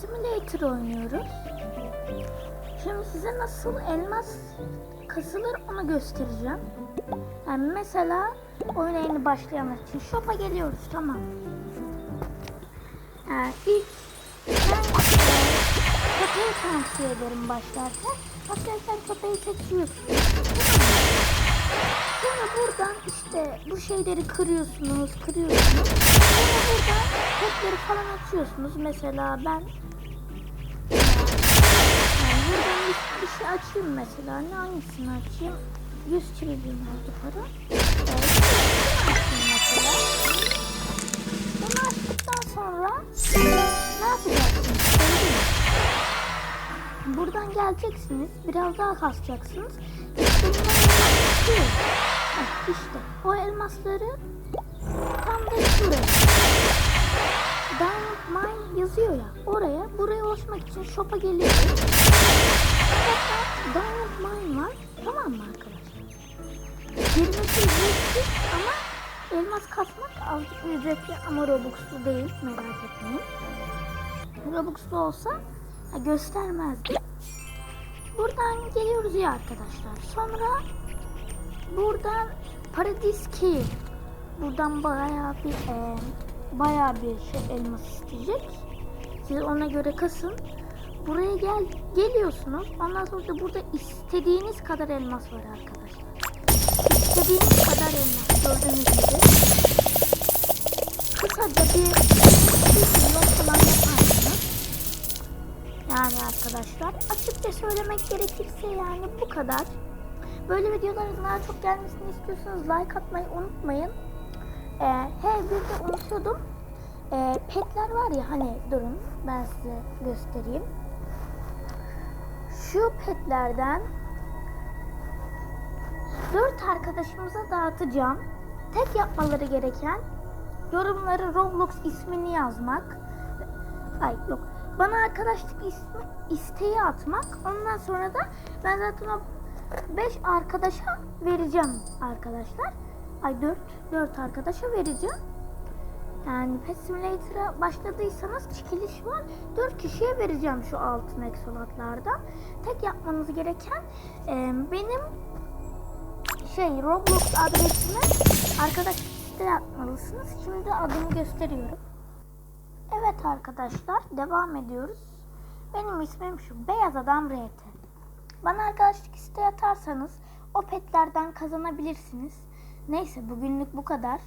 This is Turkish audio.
Simulator oynuyoruz. Şimdi size nasıl elmas kasılır onu göstereceğim. Yani mesela oyuna yeni başlayanlar için shop'a geliyoruz tamam. Yani ilk ben e, köpeği tavsiye ederim başlarken. Başlarken köpeği seçiyorsun. Sonra buradan işte bu şeyleri kırıyorsunuz, kırıyorsunuz. Sonra burada petleri falan açıyorsunuz. Mesela ben yani buradan bir, bir şey açayım mesela. Ne hangisini açayım? 100 trilyon oldu para. Bunu açtıktan sonra ne yapacaksınız? Buradan geleceksiniz. Biraz daha kasacaksınız. İşte işte o elmasları Ulaşmak için shop'a geliyoruz. Shop'ta Diamond Mine var. Tamam mı arkadaşlar? Girmesi ücretsiz ama elmas kasmak azıcık ücretli ama Robux'lu değil. Merak etmeyin. Robux'lu olsa göstermezdi. Buradan geliyoruz ya arkadaşlar. Sonra buradan Paradise Key. Buradan bayağı bir e, bayağı bir şey elmas isteyecek. Siz ona göre kasın. Buraya gel geliyorsunuz. Ondan sonra da burada istediğiniz kadar elmas var arkadaşlar. İstediğiniz kadar elmas gördüğünüz gibi. Kısaca bir, bir milyon falan yaparsınız. Yani arkadaşlar açıkça söylemek gerekirse yani bu kadar. Böyle videoların daha çok gelmesini istiyorsanız like atmayı unutmayın. Ee, he bir de unutuyordum. Ee, petler var ya hani durun ben size göstereyim. Şu petlerden dört arkadaşımıza dağıtacağım. Tek yapmaları gereken yorumları Roblox ismini yazmak. Ay yok. Bana arkadaşlık ismi, isteği atmak. Ondan sonra da ben zaten o 5 arkadaşa vereceğim arkadaşlar. Ay 4 4 arkadaşa vereceğim. Yani Pet Simulator'a başladıysanız çekiliş var. 4 kişiye vereceğim şu altın eksolatlardan. Tek yapmanız gereken e, benim şey Roblox adresime arkadaşlık isteği atmalısınız. Şimdi adımı gösteriyorum. Evet arkadaşlar devam ediyoruz. Benim ismim şu Beyaz Adam RT. Bana arkadaşlık isteği atarsanız o petlerden kazanabilirsiniz. Neyse bugünlük bu kadar.